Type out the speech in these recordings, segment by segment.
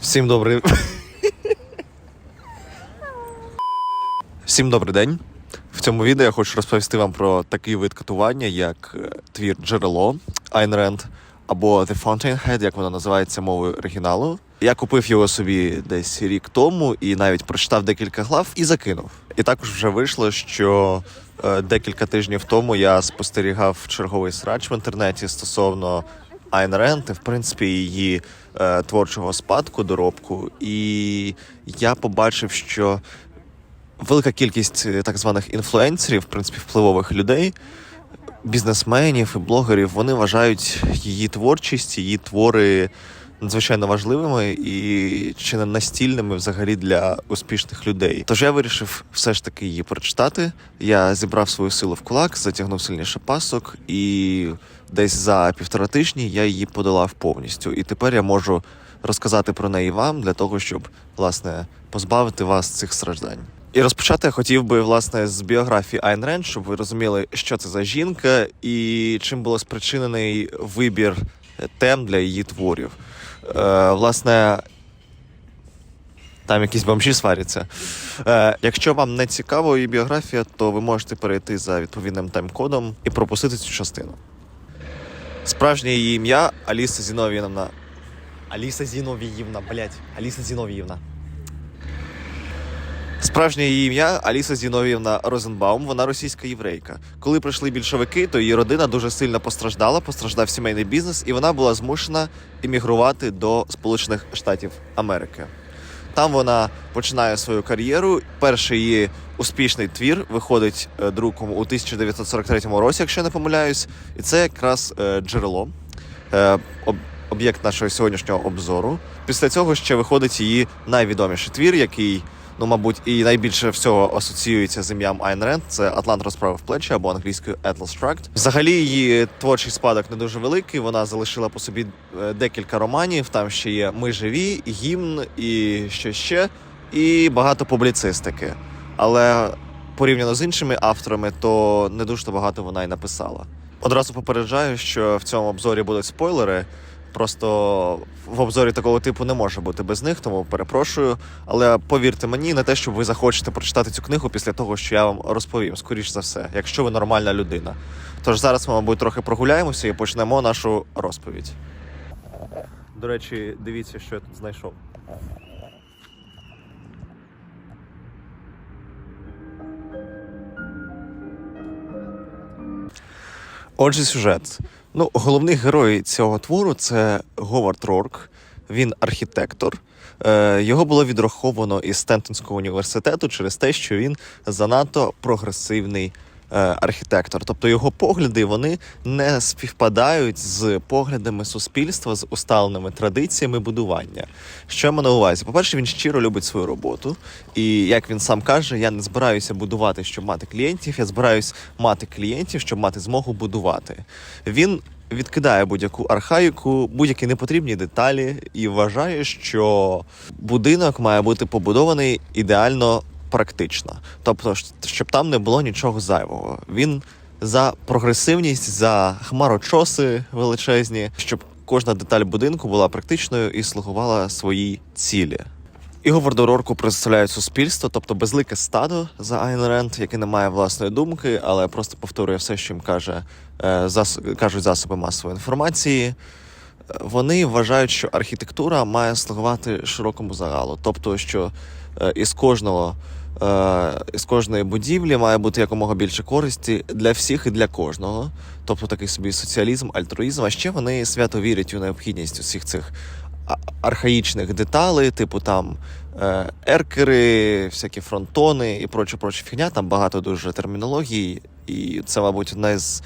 Всім добрий. Всім добрий день. В цьому відео я хочу розповісти вам про такий вид катування, як е, твір Джерело Айн Ренд або The Fountainhead, як воно називається мовою оригіналу. Я купив його собі десь рік тому і навіть прочитав декілька глав і закинув. І також вже вийшло, що е, декілька тижнів тому я спостерігав черговий срач в інтернеті стосовно Айн Ренд і, в принципі, її е, творчого спадку, доробку. І я побачив, що велика кількість е, так званих інфлюенсерів, в принципі, впливових людей, бізнесменів і блогерів, вони вважають її творчість, її твори надзвичайно важливими і чи не настільними взагалі для успішних людей. Тож я вирішив все ж таки її прочитати. Я зібрав свою силу в кулак, затягнув сильніше пасок, і десь за півтора тижні я її подолав повністю. І тепер я можу розказати про неї вам для того, щоб власне позбавити вас цих страждань. І розпочати я хотів би власне з біографії Айн Ренд, щоб ви розуміли, що це за жінка і чим було спричинений вибір тем для її творів. Е, власне, там якісь бомжі сваряться. Е, якщо вам не цікава її біографія, то ви можете перейти за відповідним тайм-кодом і пропустити цю частину. Справжнє її ім'я Аліса Зіновіївна. Аліса Зіновіївна, блядь. Аліса Зіновіївна. Справжнє її ім'я Аліса Зіновіївна Розенбаум, вона російська єврейка. Коли прийшли більшовики, то її родина дуже сильно постраждала, постраждав сімейний бізнес, і вона була змушена емігрувати до Сполучених Штатів Америки. Там вона починає свою кар'єру. Перший її успішний твір виходить е, друком у 1943 році, якщо я не помиляюсь, і це якраз е, джерело. Е, Об'єкт нашого сьогоднішнього обзору. Після цього ще виходить її найвідоміший твір, який, ну, мабуть, і найбільше всього асоціюється з ім'ям Айн Ренд. Це Атлант розправив плечі або англійською Atlas Shrugged. Взагалі її творчий спадок не дуже великий. Вона залишила по собі е, декілька романів. Там ще є Ми живі, гімн і що ще, і багато публіцистики. Але порівняно з іншими авторами, то не дуже багато вона й написала. Одразу попереджаю, що в цьому обзорі будуть спойлери. Просто в обзорі такого типу не може бути без них, тому перепрошую. Але повірте мені, не те, що ви захочете прочитати цю книгу після того, що я вам розповім, скоріш за все, якщо ви нормальна людина. Тож зараз ми, мабуть, трохи прогуляємося і почнемо нашу розповідь. До речі, дивіться, що я тут знайшов. Отже, сюжет. Ну, головний герой цього твору це Говард Рорк. Він архітектор. Е, Його було відраховано із Стентонського університету через те, що він занадто прогресивний архітектор. Тобто його погляди вони не співпадають з поглядами суспільства, з усталеними традиціями будування. Що я маю на увазі? По-перше, він щиро любить свою роботу, і як він сам каже, я не збираюся будувати, щоб мати клієнтів. Я збираюсь мати клієнтів, щоб мати змогу будувати. Він відкидає будь-яку архаїку, будь-які непотрібні деталі і вважає, що будинок має бути побудований ідеально практично, тобто, щоб там не було нічого зайвого. Він за прогресивність, за хмарочоси величезні, щоб кожна деталь будинку була практичною і слугувала своїй цілі. І Говарду Рорку представляють суспільство, тобто безлике стадо за Айн Ренд, яке не має власної думки, але просто повторює все, що їм каже, е, зас... кажуть засоби масової інформації. Е, Вони вважають, що архітектура має слугувати широкому загалу, тобто, що із кожного. е, Із кожної будівлі має бути якомога більше користі для всіх і для кожного, тобто такий собі соціалізм, альтруїзм. А ще вони свято вірять у необхідність усіх цих архаїчних деталей, типу там е, еркери, всякі фронтони і проче, проче фігня. Там багато дуже термінології, і це, мабуть, одна з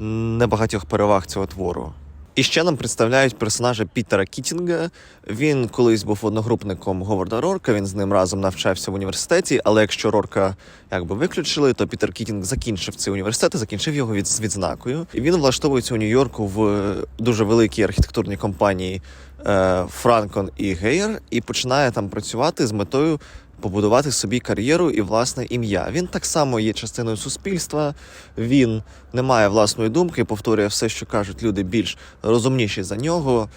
небагатьох переваг цього твору. І ще нам представляють персонажа Пітера Кітінга. Він колись був одногрупником Говарда Рорка. Він з ним разом навчався в університеті. Але якщо Рорка якби виключили, то Пітер Кітінг закінчив цей університет, закінчив його від з відзнакою. І він влаштовується у Нью-Йорку в дуже великій архітектурній компанії е, Франкон і Гейер, і починає там працювати з метою побудувати собі кар'єру і власне ім'я. Він так само є частиною суспільства. Він не має власної думки, повторює все, що кажуть люди більш розумніші за нього.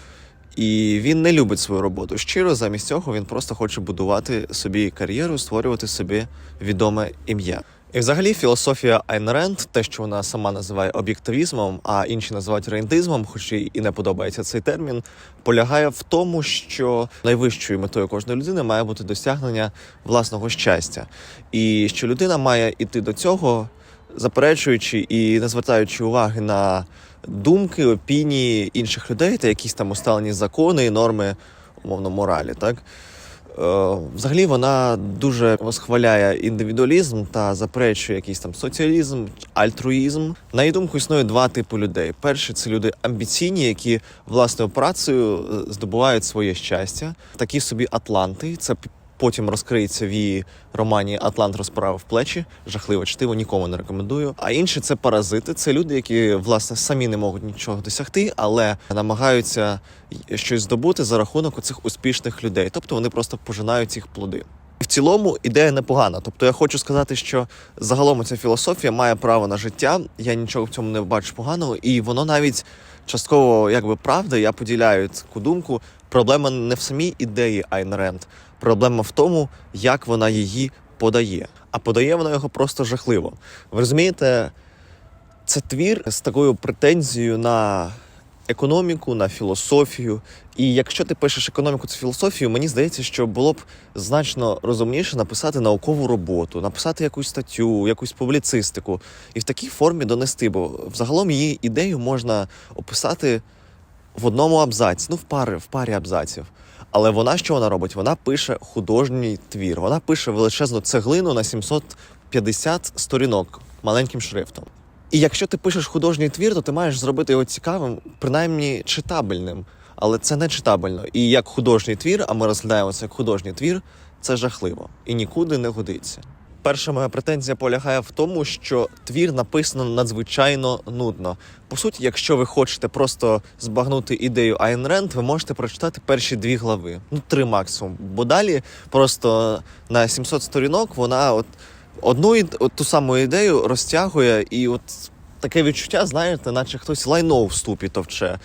І він не любить свою роботу. Щиро, замість цього він просто хоче будувати собі кар'єру, створювати собі відоме ім'я. І взагалі філософія Айн Ренд, те, що вона сама називає об'єктивізмом, а інші називають рейндизмом, хоч їй і не подобається цей термін, полягає в тому, що найвищою метою кожної людини має бути досягнення власного щастя, і що людина має іти до цього, заперечуючи і не звертаючи уваги на думки, опінії інших людей та якісь там усталені закони і норми умовно моралі, так. Е, Взагалі вона дуже восхваляє індивідуалізм та заперечує якийсь там соціалізм, альтруїзм. На її думку, існує два типи людей. перші це люди амбіційні, які власною працею е, здобувають своє щастя. Такі собі атланти. Це потім розкриється в її романі Атлант розправив плечі. Жахливе чтиво, нікому не рекомендую. А інші це паразити. Це люди, які власне самі не можуть нічого досягти, але намагаються щось здобути за рахунок оцих успішних людей. Тобто вони просто пожинають їх плоди. В цілому ідея непогана. Тобто я хочу сказати, що загалом ця філософія має право на життя. Я нічого в цьому не бачу поганого, і воно навіть частково якби правда. Я поділяю таку думку. Проблема не в самій ідеї Айн Ренд, проблема в тому, як вона її подає. А подає вона його просто жахливо. Ви розумієте, це твір з такою претензією на економіку, на філософію. І якщо ти пишеш економіку та філософію, мені здається, що було б значно розумніше написати наукову роботу, написати якусь статтю, якусь публіцистику і в такій формі донести. Бо взагалом її ідею можна описати в одному абзаці, ну в парі, в парі абзаців. Але вона що вона робить? Вона пише художній твір. Вона пише величезну цеглину на 750 сторінок маленьким шрифтом. І якщо ти пишеш художній твір, то ти маєш зробити його цікавим, принаймні читабельним. Але це не читабельно. І як художній твір, а ми розглядаємо це як художній твір, це жахливо і нікуди не годиться. Перша моя претензія полягає в тому, що твір написано надзвичайно нудно. По суті, якщо ви хочете просто збагнути ідею Айн Ренд, ви можете прочитати перші дві глави, ну три максимум. Бо далі просто на 700 сторінок вона от одну ту саму ідею розтягує, і от таке відчуття, знаєте, наче хтось лайно в ступі товче.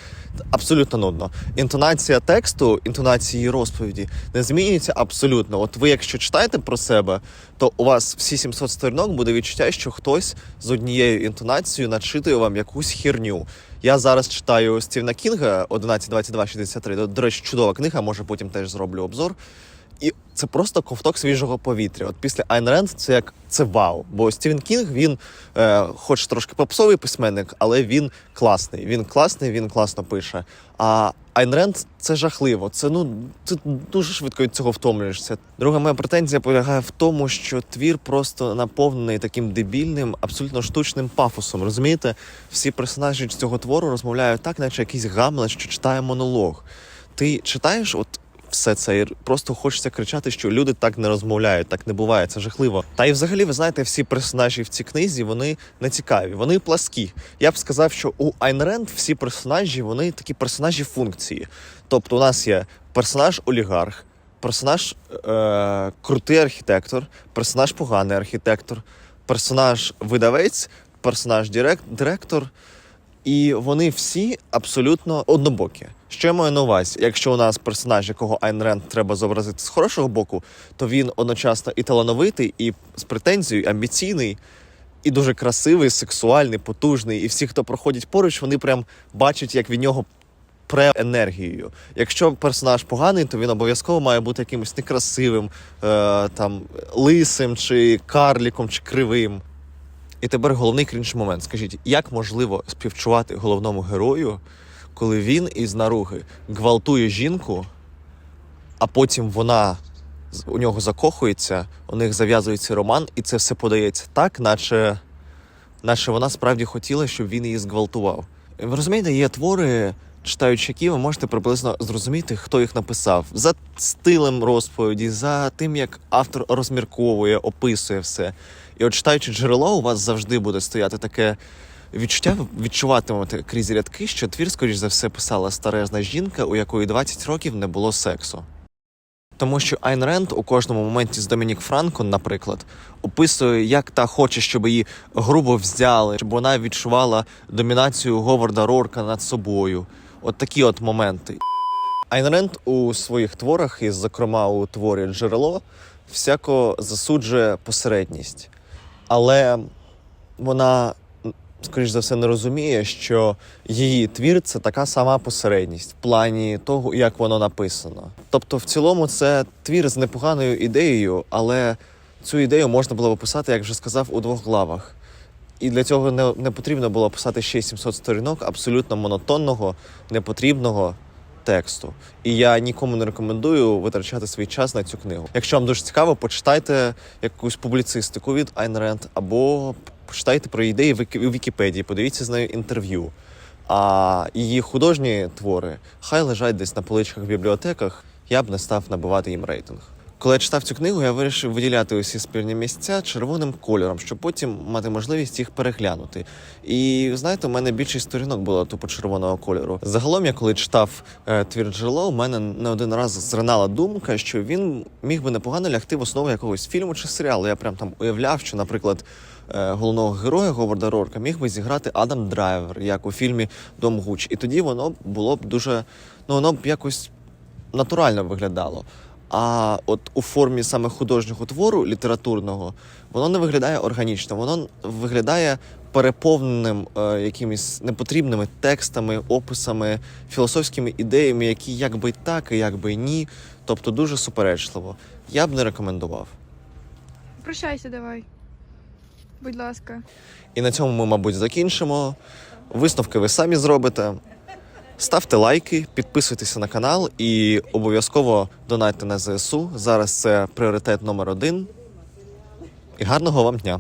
Абсолютно нудно. Інтонація тексту, інтонації розповіді не змінюється абсолютно. От ви, якщо читаєте про себе, то у вас всі 700 сторінок буде відчуття, що хтось з однією інтонацією начитує вам якусь херню. Я зараз читаю Стівена Кінга 11.22.63. До, до речі, чудова книга, може потім теж зроблю обзор. І це просто ковток свіжого повітря. От після Айн Ренд це як це вау. Бо Стівен Кінг він, е, хоч трошки попсовий письменник, але він класний. Він класний, він класно пише. А Айн Ренд це жахливо. Це ну ти дуже швидко від цього втомлюєшся. Друга моя претензія полягає в тому, що твір просто наповнений таким дебільним, абсолютно штучним пафосом. Розумієте, всі персонажі цього твору розмовляють так, наче якийсь гамлет, що читає монолог. Ти читаєш, от все це і просто хочеться кричати, що люди так не розмовляють, так не буває, це жахливо. Та і взагалі, ви знаєте, всі персонажі в цій книзі вони не цікаві, вони пласкі. Я б сказав, що у Айн Ренд всі персонажі вони такі персонажі функції. Тобто, у нас є персонаж олігарх, персонаж е- крутий архітектор, персонаж поганий архітектор, персонаж видавець, персонаж директ, директор. І вони всі абсолютно однобокі. Що я маю на увазі? Якщо у нас персонаж, якого Айн Ренд треба зобразити з хорошого боку, то він одночасно і талановитий, і з претензією, і амбіційний, і дуже красивий, сексуальний, потужний. І всі, хто проходять поруч, вони прям бачать, як від нього пре енергією. Якщо персонаж поганий, то він обов'язково має бути якимось некрасивим, е, там лисим, чи карліком, чи кривим. І тепер головний крінж момент. Скажіть, як можливо співчувати головному герою, коли він із наруги гвалтує жінку, а потім вона у нього закохується, у них зав'язується роман, і це все подається так, наче, наче вона справді хотіла, щоб він її зґвалтував. Ви розумієте, є твори, читаючи які, ви можете приблизно зрозуміти, хто їх написав за стилем розповіді, за тим, як автор розмірковує, описує все. І от читаючи джерело, у вас завжди буде стояти таке відчуття, відчуватимете крізь рядки, що твір, скоріш за все, писала старезна жінка, у якої 20 років не було сексу. Тому що Айн Ренд у кожному моменті з Домінік Франко, наприклад, описує, як та хоче, щоб її грубо взяли, щоб вона відчувала домінацію Говарда Рорка над собою. От такі от моменти. Айн Ренд у своїх творах, і, зокрема, у творі Джерело, всяко засуджує посередність. Але вона, скоріш за все, не розуміє, що її твір це така сама посередність в плані того, як воно написано. Тобто, в цілому, це твір з непоганою ідеєю, але цю ідею можна було описати, як вже сказав, у двох главах. І для цього не, не потрібно було писати ще 700 сторінок абсолютно монотонного, непотрібного тексту. І я нікому не рекомендую витрачати свій час на цю книгу. Якщо вам дуже цікаво, почитайте якусь публіцистику від Айн Ренд або почитайте про ідеї в Вікі- Вікіпедії, подивіться з нею інтерв'ю. А її художні твори хай лежать десь на поличках в бібліотеках. Я б не став набивати їм рейтинг. Коли я читав цю книгу, я вирішив виділяти усі спірні місця червоним кольором, щоб потім мати можливість їх переглянути. І знаєте, у мене більшість сторінок було тупо червоного кольору. Загалом, я коли читав е, твір джерело, у мене не один раз зринала думка, що він міг би непогано лягти в основу якогось фільму чи серіалу. Я прям там уявляв, що, наприклад, е, головного героя Говарда Рорка міг би зіграти Адам Драйвер, як у фільмі Дом Гуч. І тоді воно було б дуже, ну воно б якось натурально виглядало. А от у формі саме художнього твору літературного воно не виглядає органічно, воно виглядає переповненим е, якимись непотрібними текстами, описами, філософськими ідеями, які якби так і якби ні. Тобто дуже суперечливо. Я б не рекомендував. Прощайся давай. Будь ласка. І на цьому ми, мабуть, закінчимо. Висновки ви самі зробите. Ставте лайки, підписуйтеся на канал і обов'язково донайте на ЗСУ. Зараз це пріоритет номер один. І гарного вам дня!